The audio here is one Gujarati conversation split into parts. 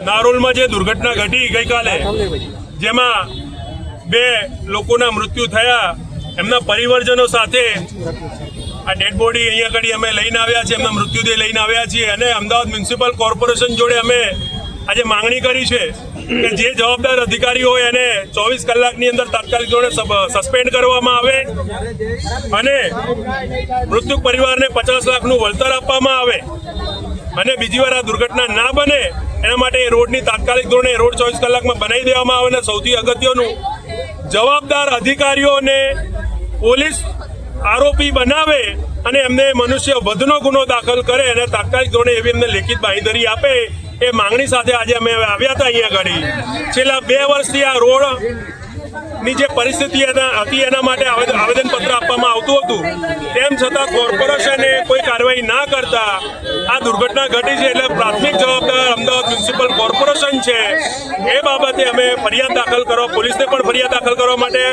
નારોલમાં જે દુર્ઘટના ઘટી ગઈકાલે, જેમાં બે લોકોના મૃત્યુ થયા, એમના પરિવારજનો સાથે આ ડેડ બોડી અહીંયા આગળ અમે લઈને આવ્યા છીએ, એમના મૃત્યુદેહ લઈને આવ્યા છીએ અને અમદાવાદ મ્યુનિસિપલ કોર્પોરેશન જોડે અમે આજે માંગણી કરી છે કે જે જવાબદાર અધિકારી હોય એને ચોવીસ કલાકની અંદર તાત્કાલિક ધોરણે સસ્પેન્ડ કરવામાં આવે અને મૃત્યુ પરિવારને પચાસ લાખનું વળતર આપવામાં આવે અને બીજી વાર આ દુર્ઘટના ના બને એના માટે એ રોડની તાત્કાલિક ધોરણે રોડ ચોવીસ કલાકમાં બનાવી દેવામાં આવે અને સૌથી અગત્યનું જવાબદાર અધિકારીઓને પોલીસ આરોપી બનાવે અને એમને મનુષ્ય વધનો ગુનો દાખલ કરે અને તાત્કાલિક ધોરણે એવી એમને લેખિત બાંયધરી આપે એ માંગણી સાથે આજે અમે આવ્યા હતા અહીંયા આગળ છેલ્લા બે વર્ષથી આ રોડની જે પરિસ્થિતિ હતી એના માટે આવેદન આપવામાં આવતું હતું. તેમ છતાં કોર્પોરેશને કોઈ કાર્યવાહી ના કરતા આ દુર્ઘટના ઘટી છે એટલે પ્રાથમિક જવાબદાર અમદાવાદ મ્યુનિસિપલ કોર્પોરેશન છે. એ બાબતે અમે ફરિયાદ દાખલ કરવા, પોલીસને પણ ફરિયાદ દાખલ કરવા માટે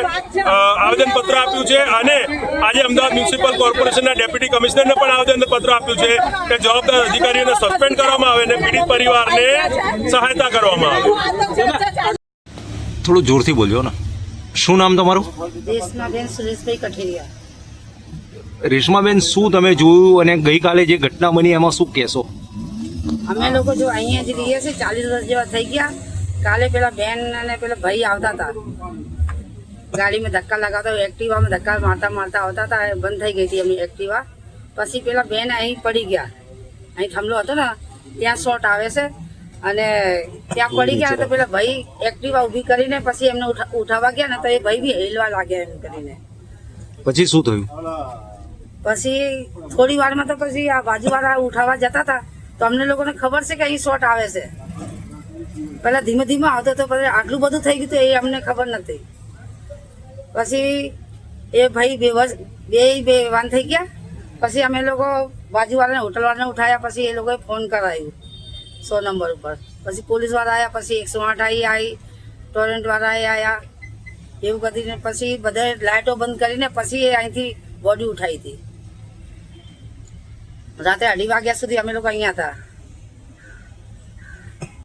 આવેદનપત્ર આપ્યું છે અને આજે અમદાવાદ મ્યુનિસિપલ કોર્પોરેશનના ડેપ્યુટી કમિશનરને પણ આવેદનપત્ર આપ્યું છે કે જવાબદાર અધિકારીઓને સસ્પેન્ડ કરવામાં આવે અને પીડિત પરિવારને સહાયતા કરવામાં આવે. થોડું જોરથી બોલજો ને. શું નામ તમારું? રેશમાબેન બેન સુરેશભાઈ કઠેરિયા. રેશમાબેન શું તમે જોયું અને ગઈકાલે જે ઘટના બની એમાં શું કહેશો? અમે લોકો જો અહીંયા જ રહીએ છીએ ચાલીસ વર્ષ જેવા થઈ ગયા. કાલે પેલા બેન અને પેલા ભાઈ આવતા હતા. ગાડીમાં ધક્કા લગાવતા એક્ટિવામાં ધક્કા મારતા મારતા આવતા હતા બંધ થઈ ગઈ હતી એમની એક્ટિવા. પછી પેલા બેન અહીં પડી ગયા. અહીં થમલો હતો ને ત્યાં શોટ આવે છે. અને ત્યાં પડી ગયા તો પેલા ભાઈ એક્ટિવા ઊભી કરીને પછી એમને ઉઠા- ઉઠાવવા ગયા ને તો એ ભાઈ બી હેલવા લાગ્યા એમ કરીને. પછી શું થયું? પછી થોડી વારમાં તો પછી આ બાજુવાળા ઉઠાવવા જતા હતા. તો અમને લોકોને ખબર છે કે અહીં શોટ આવે છે. પહેલા ધીમે ધીમે આવતો તો પછી આટલું બધું થઈ ગયું તો એ અમને ખબર નથી. પછી એ ભાઈ બે બે વાન થઈ ગયા. પછી અમે લોકો બાજુવાળાને હોટલવાળાને ઉઠાયા. પછી એ લોકોએ ફોન કરાયું. સો નંબર ઉપર. પછી પોલીસવાળા આવ્યા પછી એકસો આઠ આવી આવી ટોરેન્ટવાળા આવ્યા એવું કરીને પછી બધા લાઇટો બંધ કરીને પછી અહીંથી બોડી ઉઠાવી હતી. રાતે અઢી વાગ્યા સુધી અમે લોકો અહીંયા હતા.